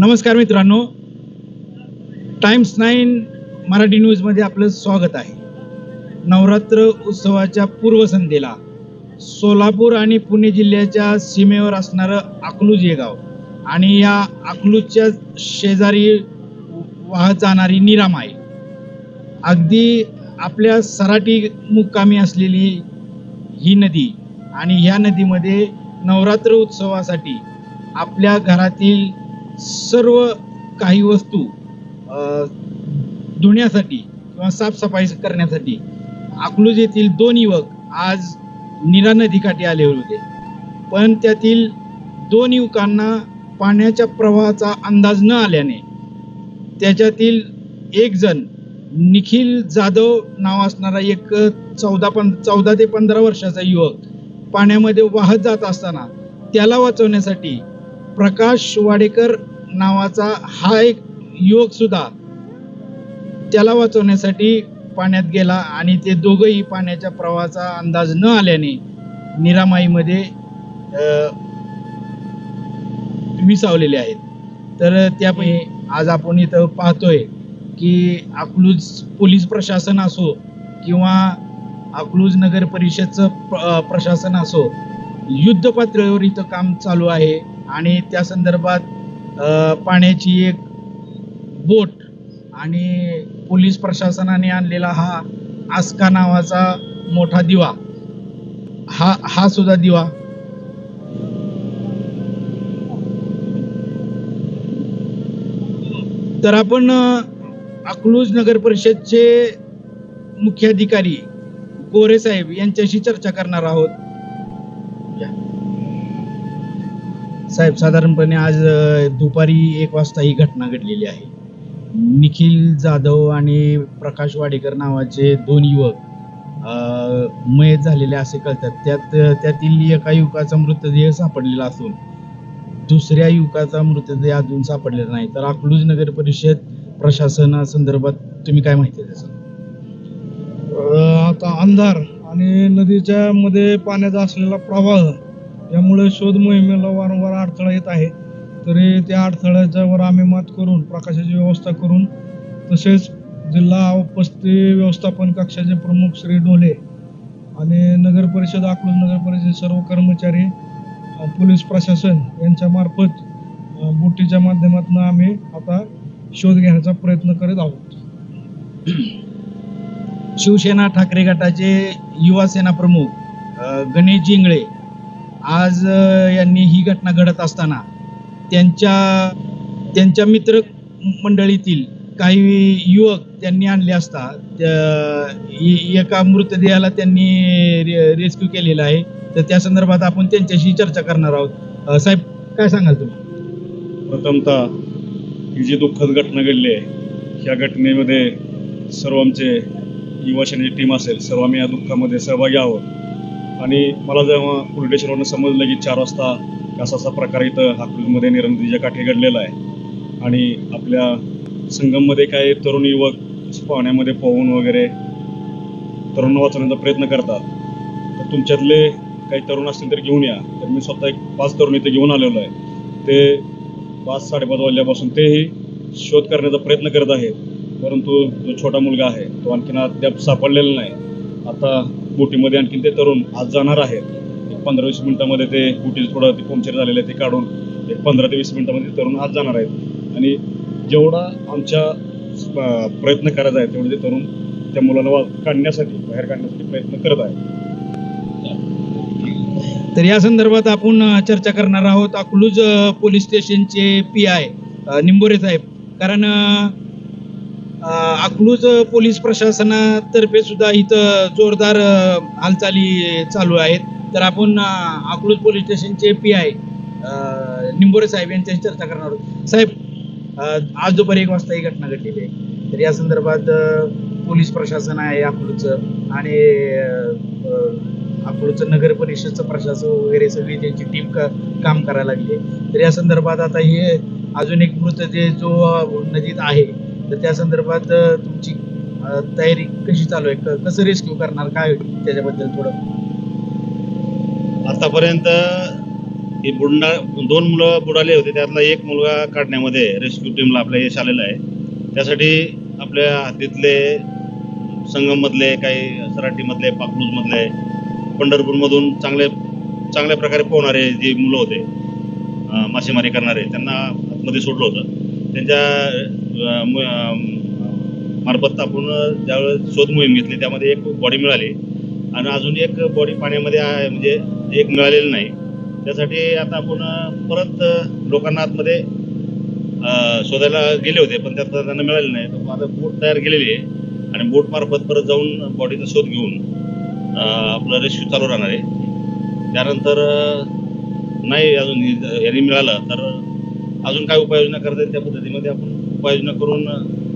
नमस्कार मित्रांनो. Times nine Marathi न्यूजमध्ये आपलं स्वागत आहे. नवरात्र उत्सवाच्या पूर्वसंध्येला सोलापूर आणि पुणे जिल्ह्याच्या सीमेवर असणारं अकलूज हे गाव आणि या अकलूजच्या शेजारी वाहत जाणारी निराम आहे. अगदी आपल्या सराटी मुक्कामी असलेली ही नदी आणि ह्या नदीमध्ये नवरात्र उत्सवासाठी आपल्या घरातील सर्व काही वस्तू धुण्यासाठी किंवा साफसफाई करण्यासाठी अकलूज येथील दोन युवक आज नीरा नदीकाठी आले होते. पण त्यातील दोन युवकांना पाण्याच्या प्रवाहाचा अंदाज न आल्याने त्याच्यातील एक जण निखिल जाधव नाव असणारा एक चौदा पं चौदा ते पंधरा वर्षाचा युवक पाण्यामध्ये वाहत जात असताना त्याला वाचवण्यासाठी प्रकाश वाडेकर नावाचा हा एक युवक सुद्धा त्याला वाचवण्यासाठी पाण्यात गेला आणि ते दोघंही पाण्याच्या प्रवाहाचा अंदाज न आल्याने निरामाईमध्ये विसावलेले आहेत. तर त्यापैकी आज आपण इथं पाहतोय की अकलूज पोलीस प्रशासन असो किंवा अकलूज नगर परिषदचं प्रशासन असो युद्ध पातळीवर इथं काम चालू आहे. आणि त्या संदर्भात पाण्याची एक बोट आणि पोलीस प्रशासनाने आणलेला हा आस्का नावाचा मोठा दिवा. हा हा सुद्धा दिवा. तर आपण अकलूज नगर परिषदचे मुख्याधिकारी गोरे साहेब यांच्याशी चर्चा करणार आहोत. साहेब साधारणपणे आज दुपारी एक वाजता ही घटना घडलेली आहे. निखिल जाधव आणि प्रकाश वाडेकर नावाचे दोन युवक मयत झालेले असे कळतात. त्यात त्यातील एका युवकाचा मृतदेह सापडलेला असून दुसऱ्या युवकाचा मृतदेह अजून सापडलेला नाही. तर अकलूज नगर परिषद प्रशासनासंदर्भात तुम्ही काय माहिती आहे त्याचं आता अंधार आणि नदीच्या मध्ये पाण्याचा असलेला प्रवाह यामुळे शोध मोहिमेला वारंवार अडथळा येत आहे. तरी त्या अडथळ्याच्यावर आम्ही मात करून प्रकाशाची व्यवस्था करून तसेच जिल्हा आपत्ती व्यवस्थापन कक्षाचे प्रमुख श्री डोले आणि नगर परिषद अकलूज नगर परिषद सर्व कर्मचारी पोलीस प्रशासन यांच्या मार्फत बोटीच्या माध्यमातून आम्ही आता शोध घेण्याचा प्रयत्न करीत आहोत. शिवसेना ठाकरे गटाचे युवा सेना प्रमुख गणेश जिंगळे आज यांनी ही घटना घडत असताना त्यांच्या त्यांच्या मित्र मंडळीतील काही युवक त्यांनी आणले असता त्या- एका मृतदेहाला त्यांनी रे- रेस्क्यू केलेला आहे. तर त्या संदर्भात आपण त्यांच्याशी चर्चा करणार आहोत. साहेब काय सांगाल तुम्ही? प्रथमतः ही जी दुःखद घटना घडली आहे ह्या घटनेमध्ये सर्व आमचे युवा सेनेची टीम असेल सर्व आम्ही या दुःखामध्ये सहभागी आहोत. आणि मला जेव्हा पोलीस स्टेशनवरून समजलं की चार वाजता असा असा प्रकार इथं हापूसमध्ये निरंतीच्या काठी घडलेला आहे. आणि आपल्या संगममध्ये काही तरुण युवक पाण्यामध्ये पोहून वगैरे तरुण वाचवण्याचा प्रयत्न करतात. तर तुमच्यातले काही तरुण असतील तर घेऊन या. तर मी स्वतः एक पाच तरुण इथे घेऊन आलेलो आहे. ते पाच साडेपाच वाजल्यापासून तेही शोध करण्याचा प्रयत्न करत आहेत. परंतु जो छोटा मुलगा आहे तो आणखीन अद्याप सापडलेला नाही. आता बोटीमध्ये आणखीन ते तरुण आज जाणार आहेत. एक पंधरा वीस मिनिटामध्ये ते बोटीचं थोडं ते पंक्चर झालेलं आहे ते काढून एक पंधरा ते वीस मिनिटामध्ये तरुण आज जाणार आहेत. आणि जेवढा आमच्या प्रयत्न करायचा आहे तेवढे ते तरुण त्या मुलाला वा काढण्यासाठी बाहेर काढण्यासाठी प्रयत्न करत आहे तर या संदर्भात आपण चर्चा करणार आहोत अकलूज पोलीस स्टेशनचे पी आय निंबोरे साहेब. कारण अकलूज पोलीस प्रशासनातर्फे सुद्धा इथं जोरदार हालचाली चालू आहेत. तर आपण अकलूज पोलीस स्टेशनचे पी आय निंबोरे साहेब यांच्याशी चर्चा करणार आहोत. साहेब आज दुपारी एक वाजता ही घटना घडलेली आहे. तर या संदर्भात पोलीस प्रशासन आहे अकलूजचं आणि अ, अकलूजचं नगर परिषदचं प्रशासन वगैरे सगळी त्यांची टीम काम करायला लागली आहे. तर या संदर्भात आता हे अजून एक मृतदेह जो नदीत आहे तर त्या संदर्भात तुमची तयारी कशी चालू आहे? क- कसं रेस्क्यू करणार? काय त्याच्याबद्दल थोडं? आतापर्यंत हे बुडणा दोन मुलं बुडाले होते त्यातला एक मुलगा काढण्यामध्ये रेस्क्यू टीमला आपल्या यश आलेलं आहे. त्यासाठी आपल्या हद्दीतले संगममधले काही सराटीमधले पाकलूजमधले पंढरपूरमधून चांगले चांगल्या प्रकारे पोहणारे जे मुलं होते मासेमारी करणारे त्यांना आतमध्ये सोडलं होतं. त्यांच्या मार्फत आपण ज्यावेळेस शोध मोहीम घेतली त्यामध्ये एक बॉडी मिळाली. आणि अजून एक बॉडी पाण्यामध्ये आहे म्हणजे एक मिळालेली नाही. त्यासाठी आता आपण परत लोकांना आतमध्ये शोधायला गेले होते पण त्यात त्यांना मिळाले नाही. तर आता बोट तयार केलेली आहे. आणि बोट मार्फत परत जाऊन बॉडीचा शोध घेऊन आपलं रेस्क्यू चालू राहणार आहे. त्यानंतर नाही अजून यांनी मिळालं तर अजून काय उपाययोजना करता येईल त्या पद्धतीमध्ये आपण उपाययोजना करून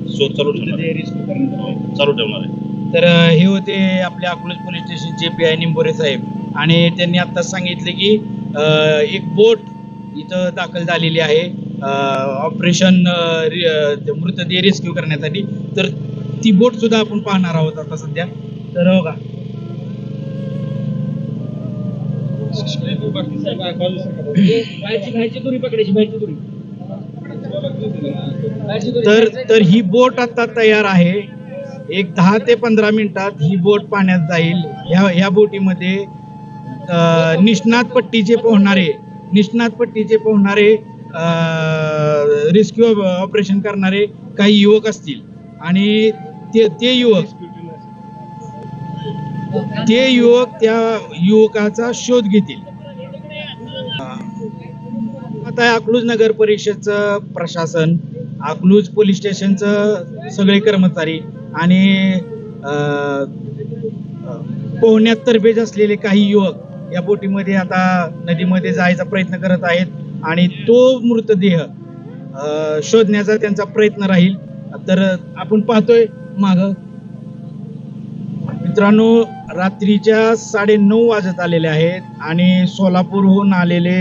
शोध चालू ठेवणार आहे. हो, चालू ठेवणार आहे. तर अ, हे होते आपल्या अकलूज पोलीस स्टेशनचे पी आय निंबोरे साहेब. आणि त्यांनी आत्ताच सांगितले की अ, एक बोट इथं दाखल झालेली आहे. ऑपरेशन मृतदेह रेस्क्यू करण्यासाठी. तर ती बोट सुद्धा आपण पाहणार आहोत आता सध्या. तर हो का? तर तर ही बोट आता तयार आहे. एक दहा ते पंधरा मिनिटात ही बोट पाण्यात जाईल. ह्या ह्या बोटीमध्ये निष्णात पट्टीचे पोहणारे निष्णात पट्टीचे पोहणारे रेस्क्यू ऑपरेशन करणारे काही युवक असतील. आणि ते ते युवक ते युवक त्या युवकाचा शोध घेतील. आता अकलूज नगर परिषदचं प्रशासन अकलूज पोलीस स्टेशनचं सगळे कर्मचारी आणि पोहण्यात तरबेज असलेले काही युवक या बोटीमध्ये आता नदीमध्ये जायचा प्रयत्न करत आहेत आणि तो मृतदेह शोधण्याचा त्यांचा प्रयत्न राहील. तर आपण पाहतोय माग. मित्रांनो रात्रीच्या साडे नऊ वाजत आलेले आहेत आणि सोलापूरहून आलेले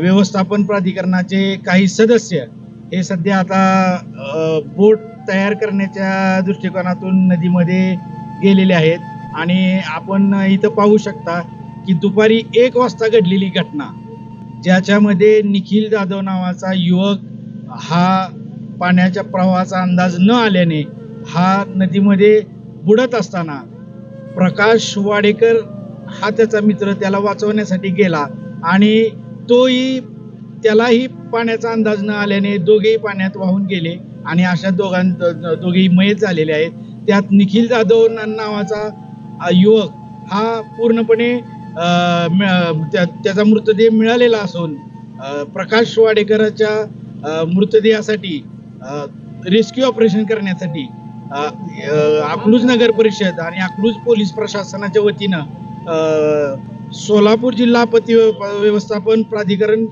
व्यवस्थापन प्राधिकरणाचे काही सदस्य हे सध्या आता बोट तयार करण्याच्या दृष्टिकोनातून नदीमध्ये गेलेले आहेत. आणि आपण इथं पाहू शकता की दुपारी एक वाजता घडलेली घटना ज्याच्यामध्ये निखिल जाधव नावाचा युवक हा पाण्याच्या प्रवाहाचा अंदाज न आल्याने हा नदीमध्ये बुडत असताना प्रकाश वाडेकर हा त्याचा मित्र त्याला वाचवण्यासाठी गेला आणि तोही त्यालाही पाण्याचा अंदाज न आल्याने दोघेही पाण्यात वाहून गेले आणि अशा दोघां दोघेही मयत झालेले आहेत. त्यात निखिल जाधव नावाचा युवक हा पूर्णपणे त्या- त्याचा मृतदेह मिळालेला असून प्रकाश वाडेकराच्या मृतदेहासाठी रेस्क्यू ऑपरेशन करण्यासाठी अकलूज नगर परिषद आणि अकलूज पोलीस प्रशासनाच्या वतीनं सोलापूर जिल्हा आपत्ती व्यवस्थापन प्राधिकरण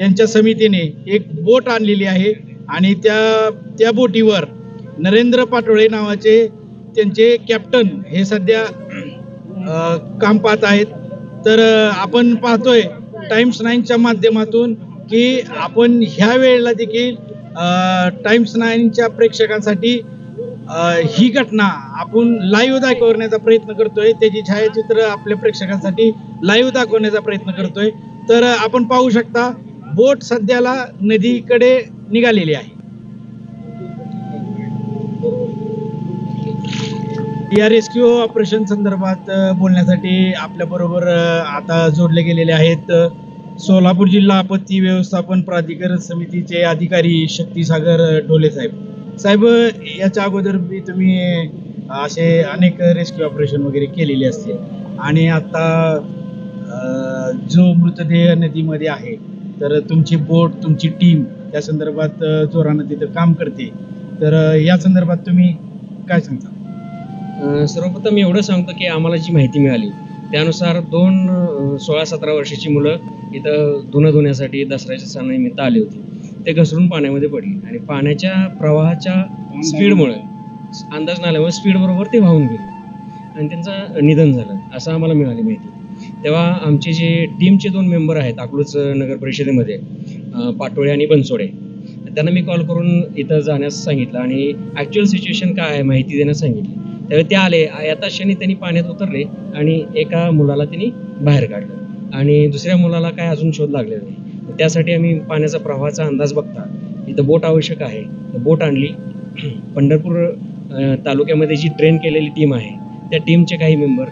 यांच्या समितीने एक बोट आणलेली आहे आणि त्या त्या बोटीवर नरेंद्र पाटोळे नावाचे त्यांचे कॅप्टन हे सध्या काम पाहत आहेत. तर आपण पाहतोय टाइम्स नाईनच्या माध्यमातून की आपण ह्या वेळेला देखील टाइम्स नाईनच्या प्रेक्षकांसाठी ही घटना आपण लाईव्ह दाखवण्याचा प्रयत्न करतोय. त्याची छायाचित्र आपल्या प्रेक्षकांसाठी लाईव्ह दाखवण्याचा प्रयत्न करतोय. तर आपण पाहू शकता बोट सध्याला नदीकडे निघालेली आहे. या रेस्क्यू ऑपरेशन संदर्भात बोलण्यासाठी आपल्या बरोबर आता जोडले गेलेले आहेत सोलापूर जिल्हा आपत्ती व्यवस्थापन प्राधिकरण समितीचे अधिकारी शक्तीसागर ढोले साहेब. साहेब याच्या अगोदर बी तुम्ही असे अनेक रेस्क्यू ऑपरेशन वगैरे केलेले असतील. आणि आता जो मृतदेह नदीमध्ये आहे तर तुमची बोट तुमची टीम या संदर्भात जोरानं तिथं काम करते. तर या संदर्भात तुम्ही काय सांगता? सर्वप्रथम सर्वप्रथम एवढं सांगतो की आम्हाला जी माहिती मिळाली त्यानुसार दोन सोळा सतरा वर्षाची मुलं इथं धुणं धुण्यासाठी दसऱ्याच्या सणानिमित्त आली होती. ते घसरून पाण्यामध्ये पडली आणि पाण्याच्या प्रवाहाच्या स्पीडमुळे अंदाज न आल्यामुळे ते वाहून गेले. आणि त्यांचं निधन झालं असं आम्हाला मिळाली माहिती. तेव्हा आमचे जे टीमचे दोन मेंबर आहेत अकलूज नगर परिषदेमध्ये पाटोळे आणि बनसोडे त्यांना मी कॉल करून इथं जाण्यास सांगितलं आणि ॲक्च्युअल सिच्युएशन काय आहे माहिती देण्यास सांगितली. त्यावेळी ते आले आता क्षणी त्यांनी पाण्यात उतरले आणि एका मुलाला त्यांनी बाहेर काढलं. आणि दुसऱ्या मुलाला काय अजून शोध लागलेला नाही. त्यासाठी आम्ही पाण्याचा प्रवाहाचा अंदाज बघता. इथं बोट आवश्यक आहे. बोट आणली. पंढरपूर तालुक्यामध्ये जी ट्रेन केलेली टीम आहे त्या टीमचे काही मेंबर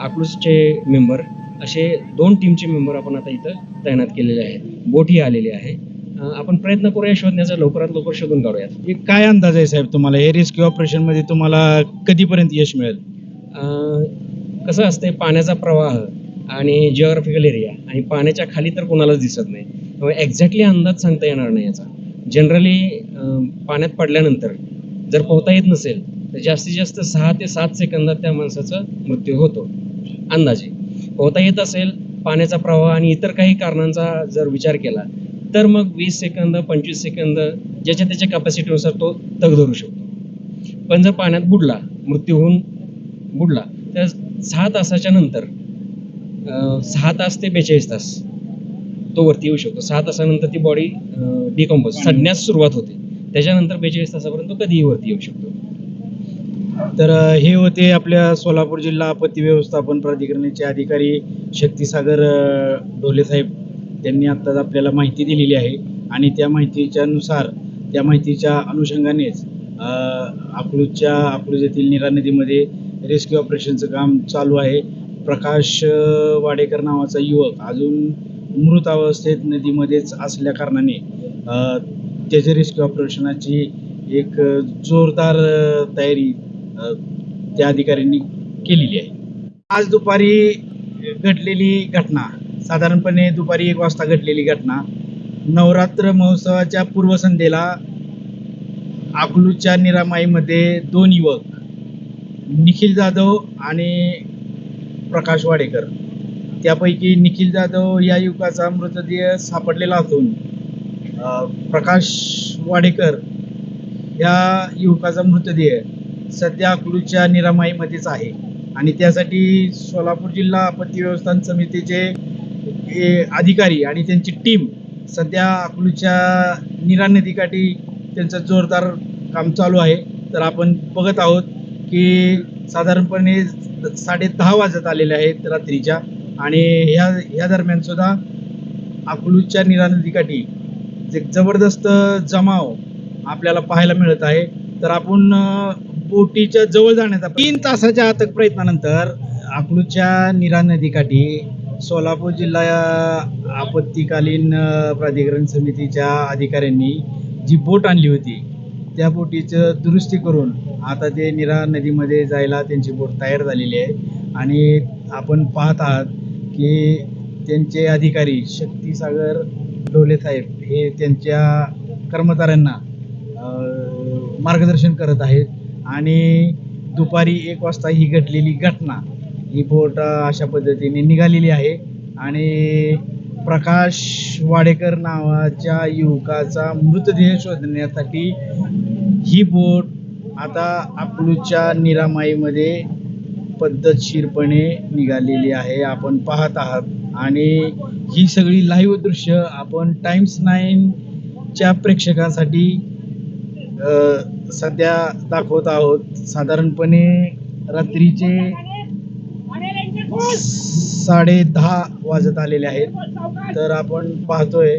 अकलूजचे मेंबर असे दोन टीमचे मेंबर आपण आता इथं तैनात केलेले आहेत. बोटही आलेली आहे. आपण प्रयत्न करूया शोधण्याचा. लवकरात लवकर शोधून काढूयात. हे काय अंदाज आहे साहेब तुम्हाला? हे रेस्क्यू ऑपरेशनमध्ये तुम्हाला कधीपर्यंत यश मिळेल? कसं असते पाण्याचा प्रवाह आणि जिओग्राफिकल एरिया आणि पाण्याच्या खाली तर कोणालाच दिसत नाही. त्यामुळे एक्झॅक्टली अंदाज सांगता येणार नाही याचा. जनरली पाण्यात पडल्यानंतर जर पोहता येत नसेल तर जास्तीत जास्त सहा ते सात सेकंदात त्या माणसाचा मृत्यू होतो. अंदाजे. पोहता येत असेल पाण्याचा प्रवाह आणि इतर काही कारणांचा जर विचार केला तर मग वीस सेकंद पंचवीस सेकंद ज्याच्या त्याच्या कॅपॅसिटीनुसार तो तग धरू शकतो. पण जर पाण्यात बुडला मृत्यू होऊन बुडला तर सहा तासाच्या नंतर सहा तास ते बेचाळीस तास तो वरती येऊ शकतो. सहा तासानंतर ती बॉडी डिकम्पोज सडण्यास सुरुवात होते. त्याच्यानंतर बेचाळीस तासापर्यंत कधीही वरती येऊ शकतो. तर हे होते आपल्या सोलापूर जिल्हा आपत्ती व्यवस्थापन प्राधिकरणाचे अधिकारी शक्तीसागर ढोलेसाहेब ढोले साहेब. त्यांनी आत्ताच आपल्याला माहिती दिलेली आहे आणि त्या माहितीच्या नुसार त्या माहितीच्या अनुषंगानेच अकलूजच्या अकलूज येथील निरा नदीमध्ये रेस्क्यू ऑपरेशनचं काम चालू आहे. प्रकाश वाडेकर नावाचा युवक अजून मृत अवस्थेत नदीमध्येच असल्या कारणाने त्याच्या रेस्क्यू ऑपरेशनाची एक जोरदार तयारी त्या अधिकाऱ्यांनी केलेली आहे. आज दुपारी घडलेली घटना साधारणपणे दुपारी एक वाजता घडलेली घटना नवरात्र महोत्सवाच्या पूर्वसंध्येला अकलूच्या निरामाईमध्ये दोन युवक निखिल जाधव आणि प्रकाश वाडेकर. त्यापैकी निखिल जाधव या युवकाचा मृतदेह सापडलेला असून प्रकाश वाडेकर या युवकाचा मृतदेह सध्या अकलूजच्या निरामाईमध्येच आहे. आणि त्यासाठी सोलापूर जिल्हा आपत्ती व्यवस्थापन समितीचे अधिकारी आणि त्यांची टीम सध्या अकलूजच्या निरा नदीकाठी त्यांचं जोरदार काम चालू आहे. तर आपण बघत आहोत की साधारणपणे साडे दहा वाजत आलेले आहेत रात्रीच्या आणि ह्या ह्या दरम्यान सुद्धा अकलूजच्या निरा नदीकाठी जे जबरदस्त जमाव आपल्याला पाहायला मिळत आहे. तर आपण बोटीच्या जवळ जाण्याचा तीन तासाच्या अथक प्रयत्नानंतर अकलूच्या निरा नदीकाठी सोलापूर जिल्हा आपत्तीकालीन प्राधिकरण समितीच्या अधिकाऱ्यांनी जी बोट आणली होती त्या बोटीचं दुरुस्ती करून आता ते निरा नदीमध्ये जायला त्यांची बोट तयार झालेली आहे. आणि आपण पाहत आहात की त्यांचे अधिकारी शक्तीसागर डोले साहेब हे त्यांच्या कर्मचाऱ्यांना मार्गदर्शन करत आहेत. आणि दुपारी एक वाजता ही घडलेली घटना. ही बोट अशा पद्धतीने निघालेली आहे. आणि प्रकाश वाडेकर नावाच्या युवकाचा मृतदेह शोधण्यासाठी ही बोट आता आपलूच्या निरामाईमध्ये पद्धतशीरपणे निघालेली आहे. आपण पाहत आहात. आणि ही सगळी लाईव्ह दृश्य आपण टाइम्स नाईनच्या प्रेक्षकांसाठी सध्या दाखवत आहोत साधारणपणे रात्रीचे साडे दहा वाजत आलेले आहेत. तर आपण पाहतोय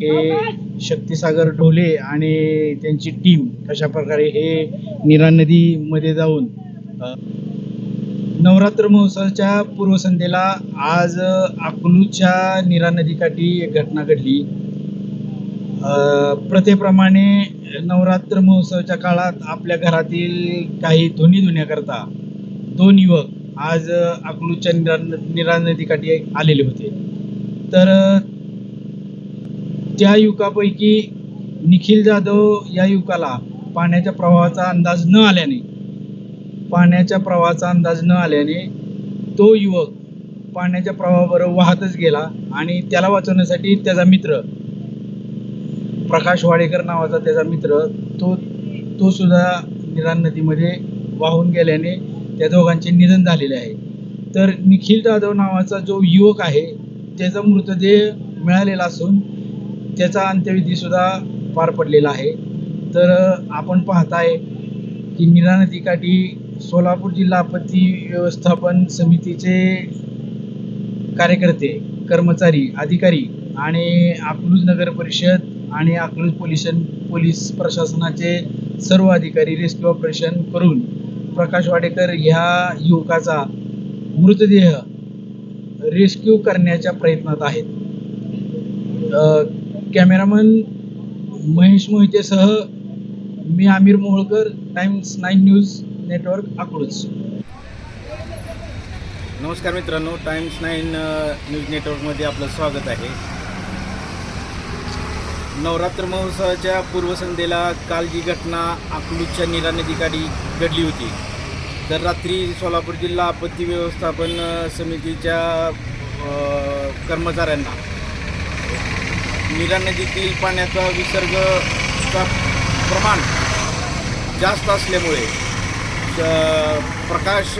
की शक्तीसागर ढोले आणि त्यांची टीम कशा प्रकारे हे नीरा नदीमध्ये जाऊन नवरात्र महोत्सवाच्या पूर्वसंध्येला आज अकलूच्या नीरा नदीकाठी एक घटना घडली. प्रथेप्रमाणे नवरात्र महोत्सवाच्या काळात आपल्या घरातील काही धुनी धुण्याकरता दोन युवक आज अकलूच्या निरा निरा नदीकाठी आलेले होते. तर त्या युवकापैकी निखिल जाधव या युवकाला पाण्याच्या प्रवाहाचा अंदाज न आल्याने पाण्याच्या प्रवाहाचा अंदाज न आल्याने तो युवक पाण्याच्या प्रवाहाबरोबर वाहतच गेला आणि त्याला वाचवण्यासाठी त्याचा मित्र प्रकाश वाडेकर नावाचा त्याचा मित्र तो तो सुद्धा निरान नदीमध्ये वाहून गेल्याने त्या दोघांचे निधन झालेले आहे. तर निखिल जाधव नावाचा जो युवक आहे त्याचा मृतदेह मिळालेला असून त्याचा अंत्यविधीसुद्धा पार पडलेला आहे. तर आपण पाहताय की निरा नदीकाठी सोलापूर जिल्हा आपत्ती व्यवस्थापन समितीचे कार्यकर्ते कर्मचारी अधिकारी आणि अकलूज नगर परिषद आणि अकलूज पोलिशन पोलीस प्रशासनाचे सर्व अधिकारी रेस्क्यू ऑपरेशन करून प्रकाश वाडेकर ह्या युवकाचा मृतदेह रेस्क्यू करण्याच्या प्रयत्नात आहेत. कॅमेरामन महेश मोहितेसह मी Aamir Moholkar times nine news network Akluj नमस्कार मित्रांनो टाइम्स नाईन न्यूज नेटवर्कमध्ये आपलं स्वागत आहे. नवरात्र महोत्सवाच्या पूर्वसंध्येला काल जी घटना अकलूजच्या नीरा नदीकाठी घडली होती तर रात्री सोलापूर जिल्हा आपत्ती व्यवस्थापन समितीच्या कर्मचाऱ्यांना नीरा नदीतील पाण्याचा विसर्गचा प्रमाण जास्त असल्यामुळे प्रकाश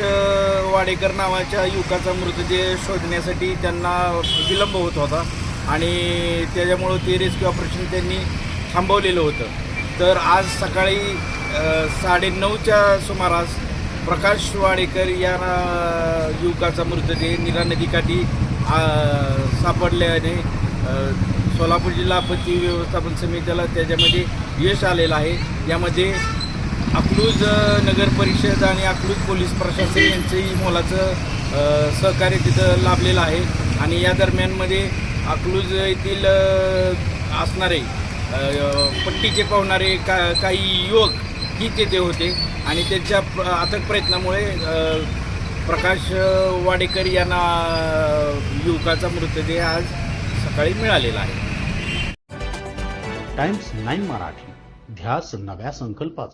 वाडेकर नावाच्या युवकाचा मृतदेह शोधण्यासाठी त्यांना विलंब होत होता. आणि त्याच्यामुळं ते रेस्क्यू ऑपरेशन त्यांनी थांबवलेलं होतं. तर आज सकाळी साडेनऊच्या सुमारास प्रकाश वाडेकर या युवकाचा मृतदेह नीरा नदीकाठी सापडल्याने सोलापूर जिल्हा आपत्ती व्यवस्थापन समितीला त्याच्यामध्ये यश आलेलं आहे. यामध्ये अकलूज नगर परिषद आणि अकलूज पोलीस प्रशासन यांचंही मोलाचं सहकार्य तिथं लाभलेलं आहे. आणि या दरम्यानमध्ये अकलूज येथील असणारे पट्टीचे पावणारे का काही युवक ही तेथे होते आणि त्यांच्या अथक प्रयत्नामुळे प्रकाश वाडेकर यांना युवकाचा मृतदेह आज सकाळी मिळालेला आहे. टाइम्स नाईन मराठी ध्यास नव्या संकल्पाचा.